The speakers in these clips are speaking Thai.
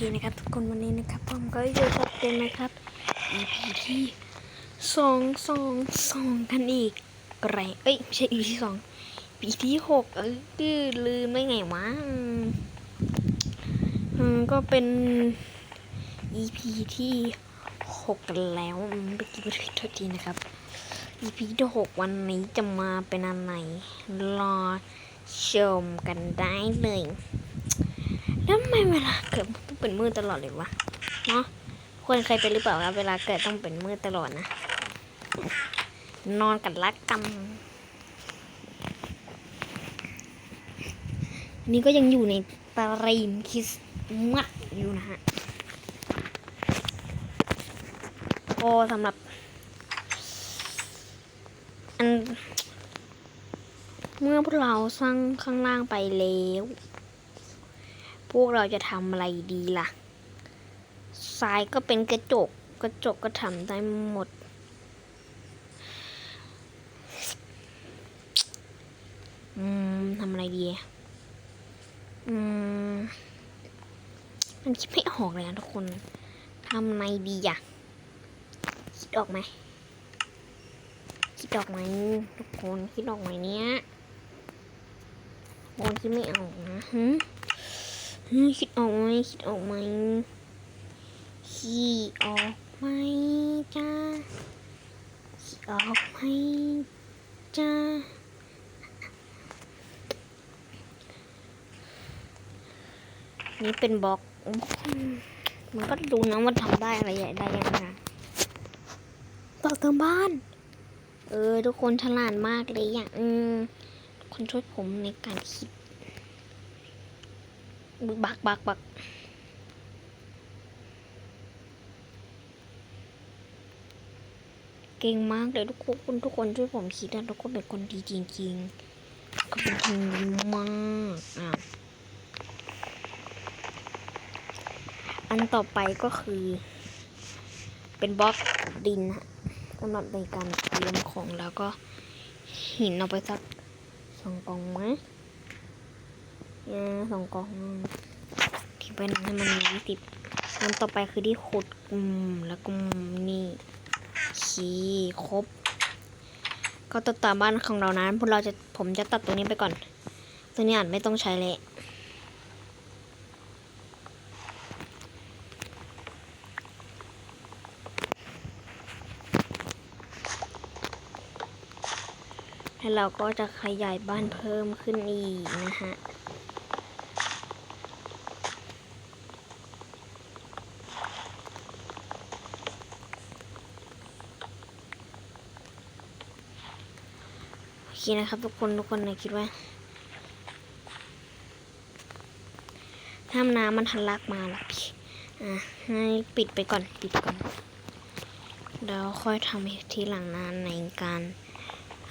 นะครับทุกคนวันนี้นะครับผมก็อยู่กับเต็มนะครับ EP ที่สองสองสองกันอีกแกรเอ้ยไม่ใช่ EP ที่สอง EP ที่หกเออลืมได้ไงวะอืมก็เป็น EP ที่หกกันแล้วอืมเมื่อกี้พูดผิดโทษทีนะครับ EP ที่หกวันนี้จะมาเป็นอะไรรอชมกันได้เลย ไมเวลาเกิดต้องเป็นมืดตลอดเลยวะเนาะคนเคยเป็นหรือเปล่าครับเวลาเกิดต้องเป็นมืดตลอดนะ นอนกันลักกำอันนี้ก็ยังอยู่ในตารีมคริสต์มาสอยู่นะฮะก็สำหรับ อัน เมื่อพวกเราสร้างข้างล่างไปแล้ว พวกเราจะทำอะไรดีล่ะทรายก็เป็นกระจก กระจกก็ทำได้หมด อืมทำอะไรดี อืม มันคิดไม่ออกเลยนะทุกคนทำไงดีอะคิดออกไหม คิดออกไหมทุกคน คิดออกไหมเนี้ยคนคิดไม่ออกนะฮึ คิดออกไหมคิดออกไหมคิดออกไหมจ้าคิดออกไหมจ้านี่เป็นบล็อกอืมมันก็ดูนะว่าทำได้อะไรใหญ่ได้ยังไงต่อเติมบ้าน เออ ทุกคนฉลาดมากเลยอะอืมทุกคนช่วยผมในการคิด บึกบักบักบักเก่งมากเลยทุกคนทุกคนช่วยผมคิดนะทุกคนเป็นคนดีจริงๆก็เป็นคนดีมากอะอันต่อไปก็คือ เป็นบล็อกดินฮะสำหรับในการเตรียมของแล้วก็หินเอาไปสักสองกล่องไหม เออสองกล่องที่เป็นให้มันมียี่สิบอันต่อไปคือที่ขุดอืมแล้วก็นี่ขีครบ ก็ตัดตามบ้านของเรานั้นพวกเราจะผมจะตัดตัวนี้ไปก่อน ตัวนี้อาจไม่ต้องใช้แล้วแล้วเราก็จะขยายบ้านเพิ่มขึ้นอีกนะฮะ เคนะครับ ทุกคนทุกคนนะคิดว่าถ้าน้ำมันทะลักมาล่ะพี่อะให้ปิดไปก่อนปิดก่อนแล้วค่อยทำทีหลังนานในการ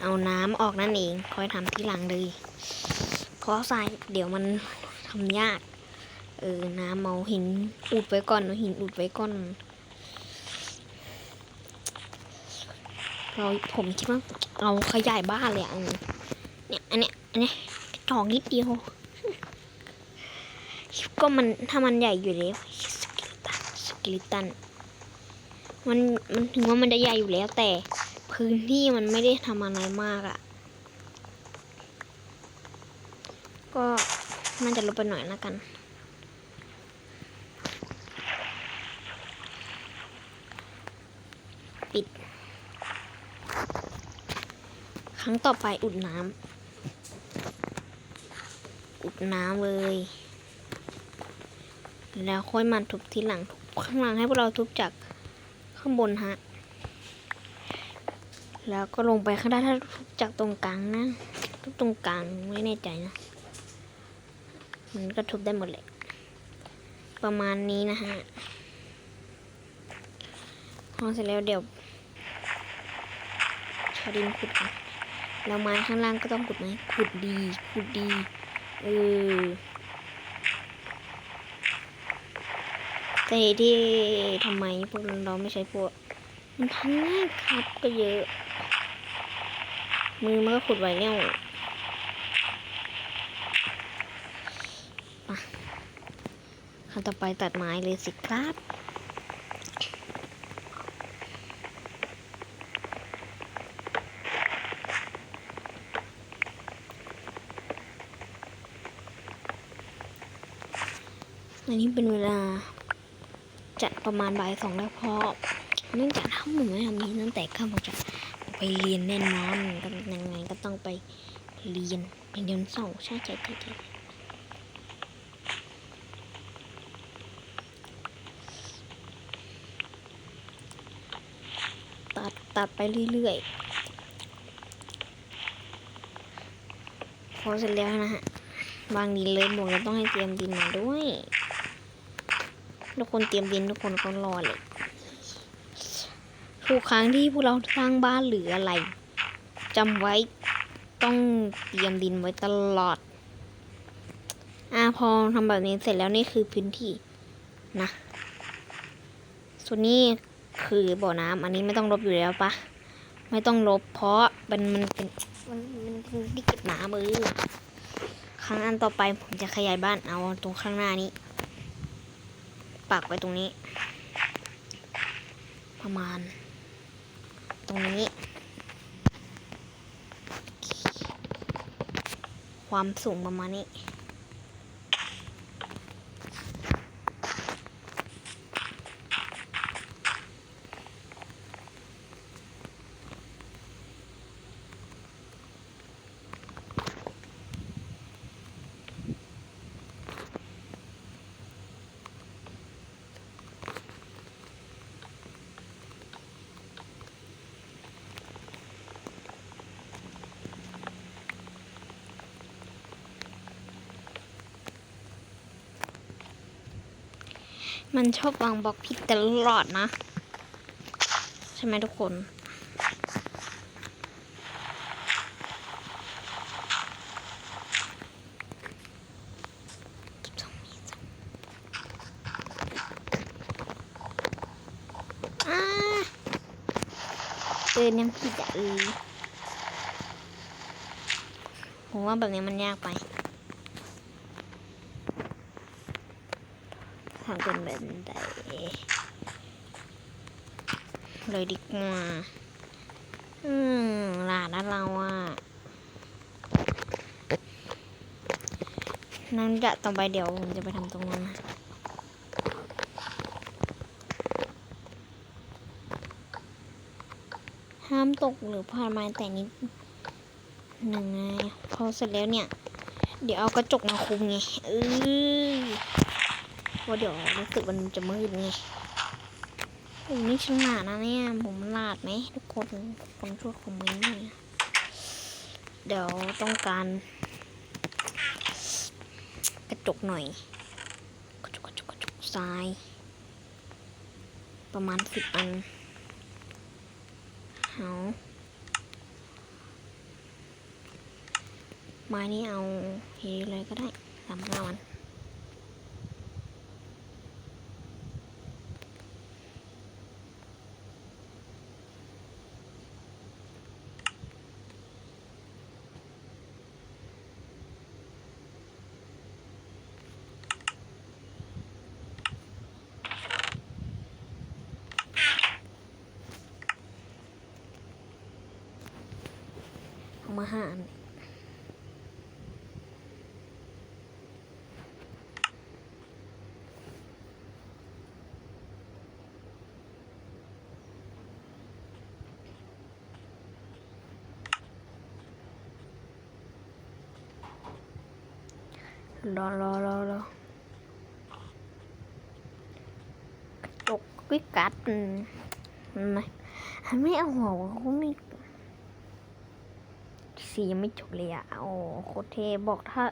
เอาน้ำออกนั่นเอง ค่อยทำทีหลังเลย เพราะทรายเดี๋ยวมันทำยาก เออ น้ำเอาหินอุดไว้ก่อนเอาหินอุดไว้ก่อน เราผมคิดว่าเราขยายบ้านเลยอะเนี่ยอันเนี้ยอันเนี้ยจอกนิดเดียว ก็มันถ้ามันใหญ่อยู่แล้วสกิลตันสกิลตันมันมันถึงว่ามันจะใหญ่อยู่แล้วแต่พื้นที่มันไม่ได้ทำอะไรมากอะ่ะ ก็น่าจะลดไปหน่อยนะกันปิด ครั้งต่อไปอุดน้ำอุดน้ำเลย แล้วค่อยมาทุบทีหลังทุบข้างหลังให้พวกเราทุบจากข้างบนฮะ แล้วก็ลงไปข้างด้านถ้าทุบจากตรงกลางนะทุบตรงกลางไม่แน่ใจนะมันก็ทุบได้หมดเลย ประมาณนี้นะฮะพอเสร็จแล้วเดี๋ยวชาดินขุดก่อน แล้วไม้ข้างล่างก็ต้องขุดไหมขุดดีขุดดีเออแต่เตุที่ทำไมพวกเราไม่ใช้พวก มันทำง่ายครับก็เยอะ มือมันก็ขุดไว้แล้วอะขั้นขั้นต่อไปตัดไม้เลยสิครับ อันนี้เป็นเวลาจะประมาณบ่ายสองแล้วเพราะเนื่องจากถ้าหมูไม่ทำนี้ตั้งแต่ข้ามจะไปเรียนแน่นอนก็ยังไงก็ต้องไปเรียนเป็นเดือนสองใช่ใช่ใช่ใช่ตัดตัดไปเรื่อยๆพอเสร็จแล้วนะฮะวางดินเลยบอกแล้วต้องให้เตรียมดินมาด้วย ทุกคนเตรียมดินทุกคนก็รอเลยทุกครั้งที่พวกเราสร้างบ้านหรืออะไรจำไว้ต้องเตรียมดินไว้ตลอด อ่าพอทำแบบนี้เสร็จแล้วนี่คือพื้นที่นะ ส่วนนี้คือบ่อน้ำอันนี้ไม่ต้องลบอยู่แล้วปะไม่ต้องลบเพราะมันมันเป็นมันมันเป็นที่เก็บน้ำเออครั้งอันต่อไปผมจะขยายบ้านเอาตรงข้างหน้านี้ ปักไว้ตรงนี้ ประมาณ ตรงนี้ ความสูงประมาณนี้ มันชอบวางบล็อกผิดตลอดนะ ใช่ไหมทุกคนอ่าเดินยังผิดอะเออผมว่าแบบนี้มันยากไป ทำเป็นแบบใด เลยดีกว่า อืมหลาดนเราอะนั่นจะต่อไปเดี๋ยวผมจะไปทำตรงนั้นห้ามตกหรือผ่านไม้แต่นิดหนึ่งไงพอเสร็จแล้วเนี่ย เดี๋ยวเอากระจกมาคุมไงเออว่าเดี๋ยวรู้สึกมันจะมืดไง โอ้นี่ฉลาดนะเนี่ย ผมลาดไหมทุกคนคนช่วยคอมเมนต์หน่อยเดี๋ยวต้องการ กระจกหน่อย กระจกกระจกกระจกทราย ประมาณสิบอันเอาไม้นี้เอาเฮเลยก็ได้สามเก้าอัน มาห้าอันรอรอรอรอกระจกวิกัดอืมไม่ไม่เอาหัวเขาไม่ สียังไม่จบเลยอะโอ้โคตรเทบอกถ้า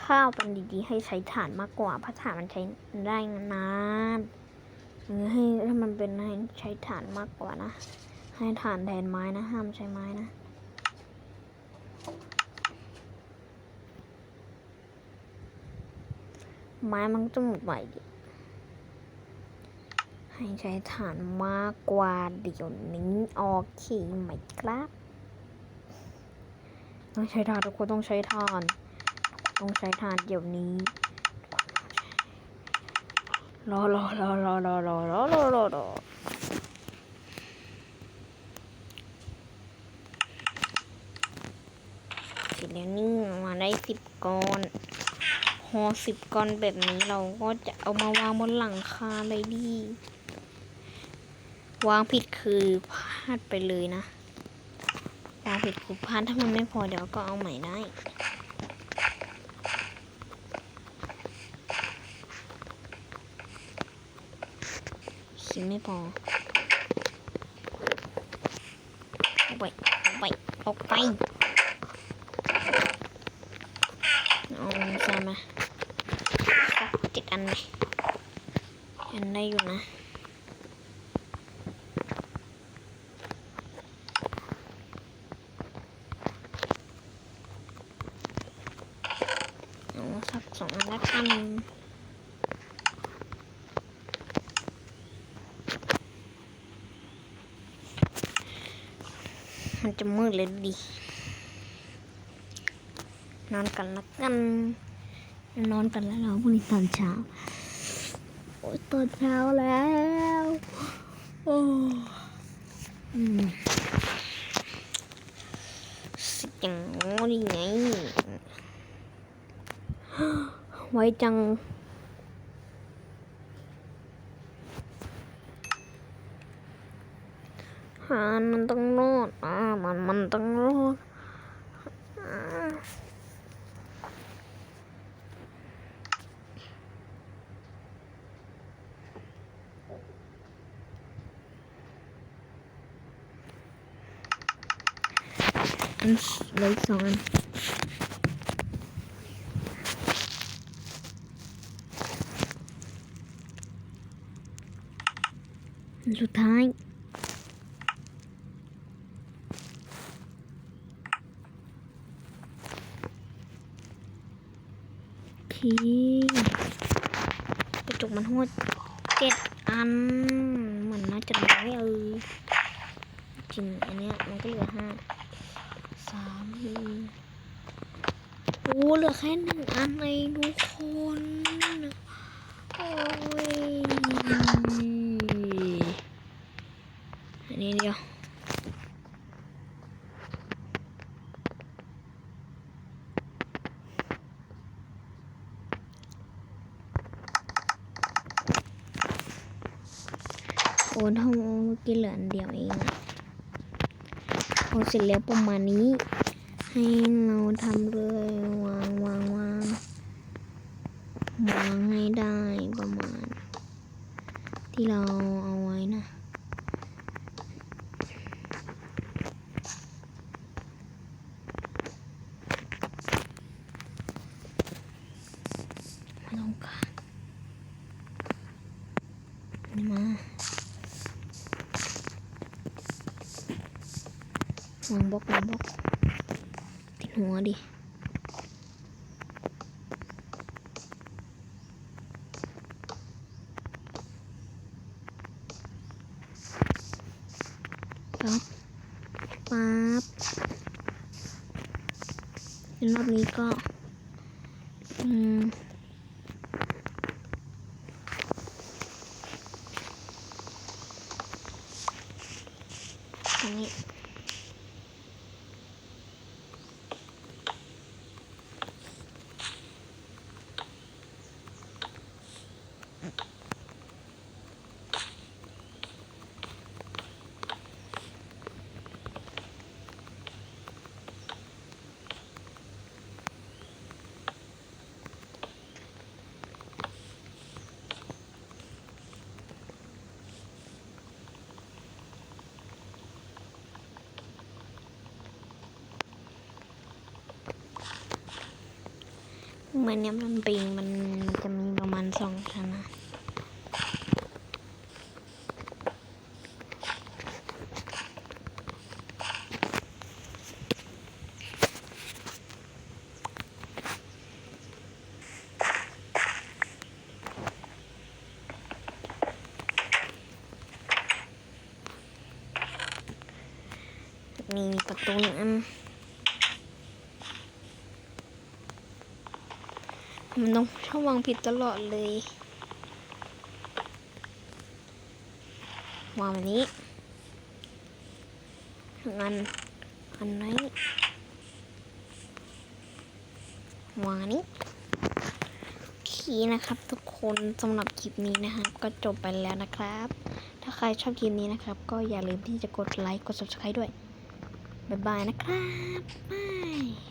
ถ้าเอาเป็นดีๆ ให้ใช้ถ่านมากกว่าเพราะถ่านมันใช้ได้นานเออให้ถ้ามันเป็นให้ใช้ถ่านมากกว่านะ ให้ถ่านแทนไม้นะ ห้ามใช้ไม้นะไม้มันจะหมดไหวดิให้ใช้ถ่านมากกว่าเดี๋ยวนี้โอเคไหมครับ ต้องใช้ถ่านทุกคนต้องใช้ถ่าน ต้องใช้ถ่านเดี๋ยวนี้ รอรอรอรอรอรอรอรอรอรอเสร็จแล้วนี่มาได้สิบก้อนหอสิบก้อนแบบนี้เราก็จะเอามาวางบนหลังคาเลยดี วางผิดคือพลาดไปเลยนะ ผิดคือพลาดถ้ามันไม่พอเดี๋ยวก็เอาใหม่ได้คิดไม่พอออกไปออกไปออกไปเอาใส่มาสักเจ็ดอันไหมอันได้อยู่นะ เอาสักสองอันละกัน มันจะมืดเลยดิ นอนกันละกัน นอนกันแล้วเราพรุ่งนี้ตอนเช้า โอ้ยตอนเช้าแล้ว โอ้อืมสิจังโง่ดีไง ไว้จัง หามันต้องรอดอ่ามันมันต้องรอดอ่าอันเหลยสองอันอันสุดท้าย โอเคกระจกมันหัวเจ็ดอัน เหมือนน่าจะน้อยเออจริงอันเนี้ยมันก็เหลือห้าสามโอ้เหลือแค่หนึ่งอันเองทุกคนโอ้ยอันนี้เดียว โอนห้องเมื่อ กี้เหลืออันเดียวเองพอเสร็จแล้วประมาณนี้ ให้เราทำเลยวางวางวางวางให้ได้ประมาณ ที่เราเอาไว้นะ ไม่ต้องการนี่มา วางบล็อกวางบล็อกติดหัวดิปั๊บปั๊บแล้วรอบนี้ก็ อืม ตรงนี้ เหมือนเนี้ยมันปิงมันจะมีประมาณสองขนาดมีประตูหนึ่งอัน มันต้องชอบวางผิดตลอดเลย วางแบบนี้อันอันไหนวางอันนี้โอเคนะครับทุกคนสำหรับคลิปนี้นะครับ ก็จบไปแล้วนะครับ ถ้าใครชอบคลิปนี้นะครับ ก็อย่าลืมที่จะกดไลค์กด subscribe ด้วย บ๊ายบายนะครับบาย